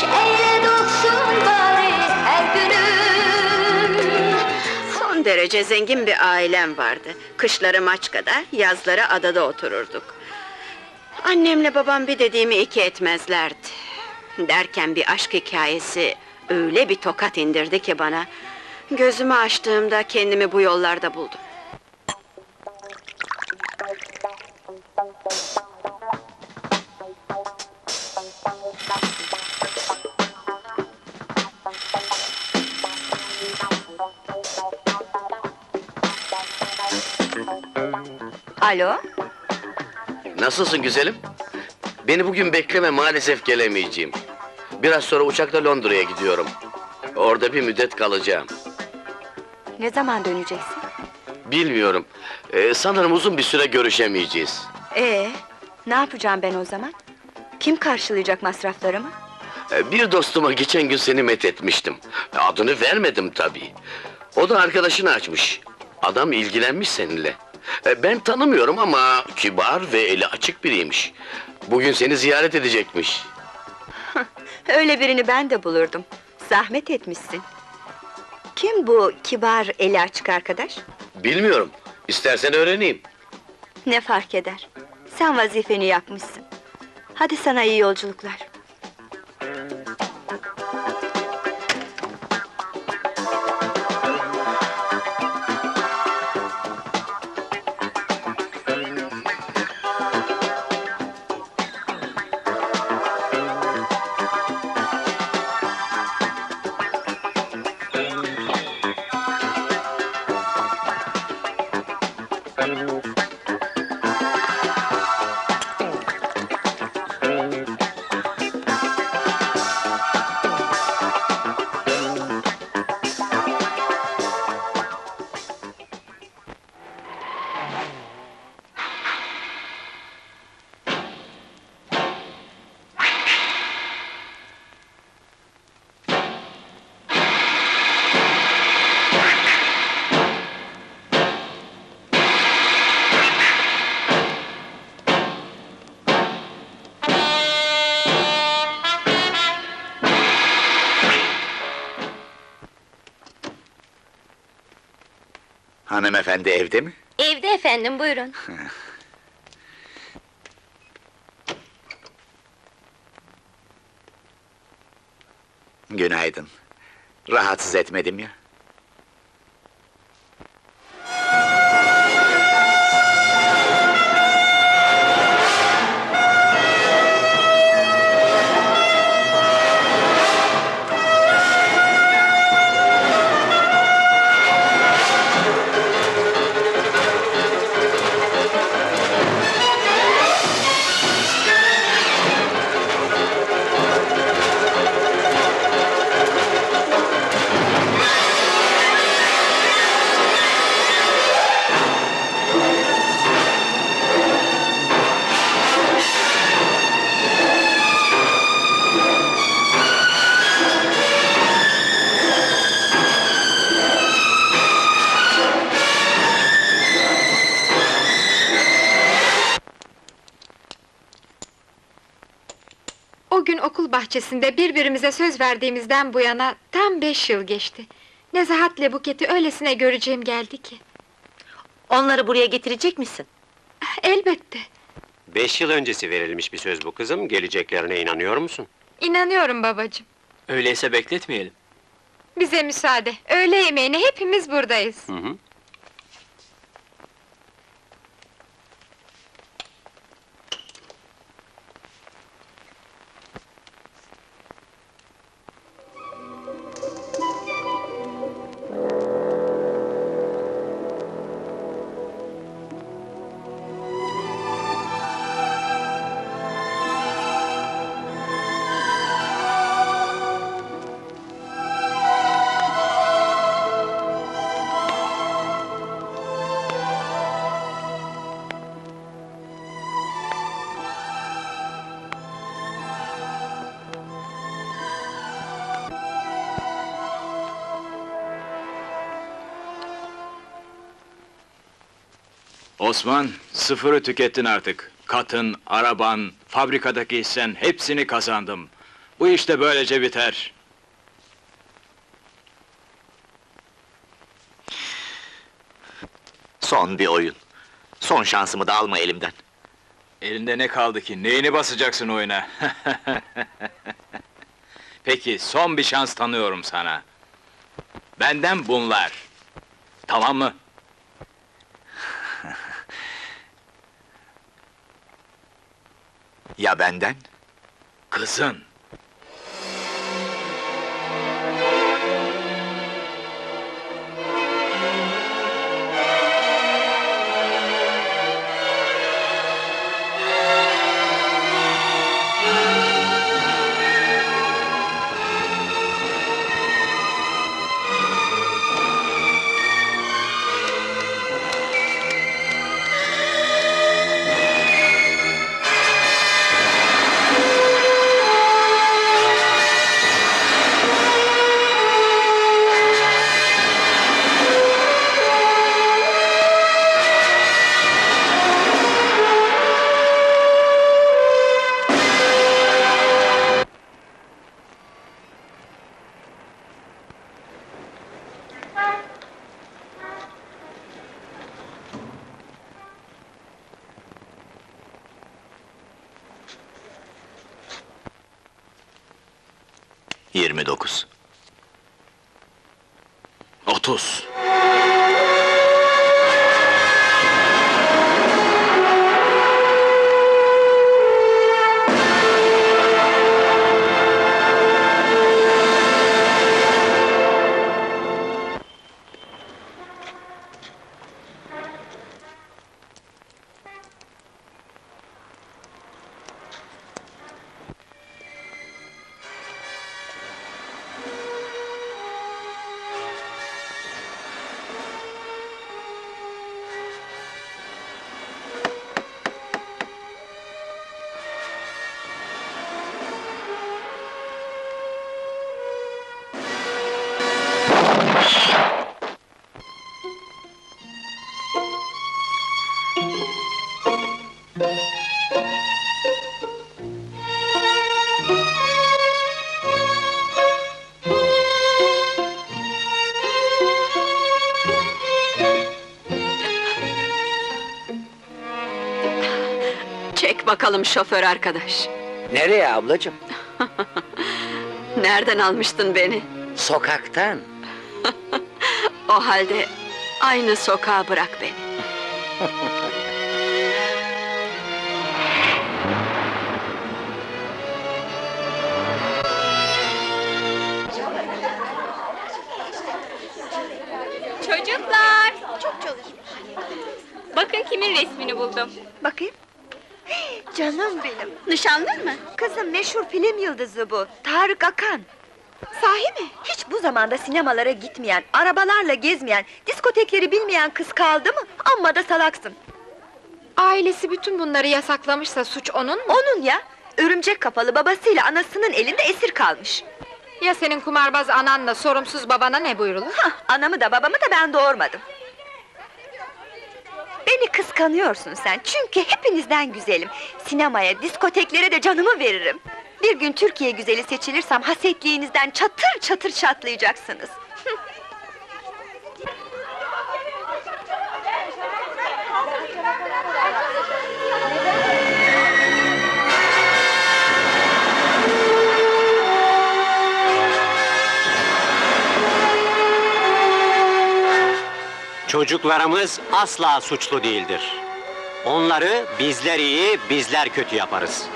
Neşeyle dolsun bari her günüm Son derece zengin bir ailem vardı. Kışları Maçka'da, yazları adada otururduk. Annemle babam bir dediğimi iki etmezlerdi. Derken bir aşk hikayesi öyle bir tokat indirdi ki bana. Gözümü açtığımda kendimi bu yollarda buldum. Alo? Nasılsın güzelim? Beni bugün bekleme maalesef gelemeyeceğim. Biraz sonra uçakla Londra'ya gidiyorum. Orada bir müddet kalacağım. Ne zaman döneceksin? Bilmiyorum. Ee, sanırım uzun bir süre görüşemeyeceğiz. Ee, ne yapacağım ben o zaman? Kim karşılayacak masraflarımı? Ee, bir dostuma geçen gün seni met etmiştim. Adını vermedim tabii. O da arkadaşını açmış. Adam ilgilenmiş seninle. Ee, ben tanımıyorum ama kibar ve eli açık biriymiş. Bugün seni ziyaret edecekmiş. Öyle birini ben de bulurdum. Zahmet etmişsin. Kim bu kibar eli açık arkadaş? Bilmiyorum. İstersen öğreneyim. Ne fark eder? Sen vazifeni yapmışsın. Hadi sana iyi yolculuklar. Hanımefendi evde mi? Evde efendim buyurun Günaydın. Rahatsız etmedim ya. O gün okul bahçesinde birbirimize söz verdiğimizden bu yana tam beş yıl geçti. Nezahat'le Buket'i öylesine göreceğim geldi ki. Onları buraya getirecek misin? Elbette. Beş yıl öncesi verilmiş bir söz bu kızım, geleceklerine inanıyor musun? İnanıyorum babacığım. Öyleyse bekletmeyelim. Bize müsaade. Öğle yemeğine hepimiz buradayız. Hı hı. Osman, sıfırı tükettin artık. Katın, araban, fabrikadaki hissen hepsini kazandım. Bu iş de böylece biter. Son bir oyun. Son şansımı da alma elimden. Elinde ne kaldı ki? Neyini basacaksın oyuna? Peki, son bir şans tanıyorum sana. Benden bunlar. Tamam mı? Ya benden? Kızın. 29 30 bakalım şoför arkadaş. Nereye ablacığım? Nereden almıştın beni? Sokaktan. O halde aynı sokağa bırak beni. Çocuklar! Çok çalışmış. Bakın kimin resmini buldum. Bakayım. Canım benim. Nişanlın mı? Kızım meşhur film yıldızı bu. Tarık Akan. Sahi mi? Hiç bu zamanda sinemalara gitmeyen, arabalarla gezmeyen, diskotekleri bilmeyen kız kaldı mı? Amma da salaksın. Ailesi bütün bunları yasaklamışsa suç onun mu? Onun ya, örümcek kafalı babasıyla anasının elinde esir kalmış. Ya senin kumarbaz ananla sorumsuz babana ne buyrulur? Hah, anamı da babamı da ben doğurmadım. Beni kıskanıyorsun sen, çünkü hepinizden güzelim. Sinemaya, diskoteklere de canımı veririm. Bir gün Türkiye güzeli seçilirsem hasetliğinizden çatır çatır çatlayacaksınız. Çocuklarımız asla suçlu değildir. Onları bizler iyi, bizler kötü yaparız.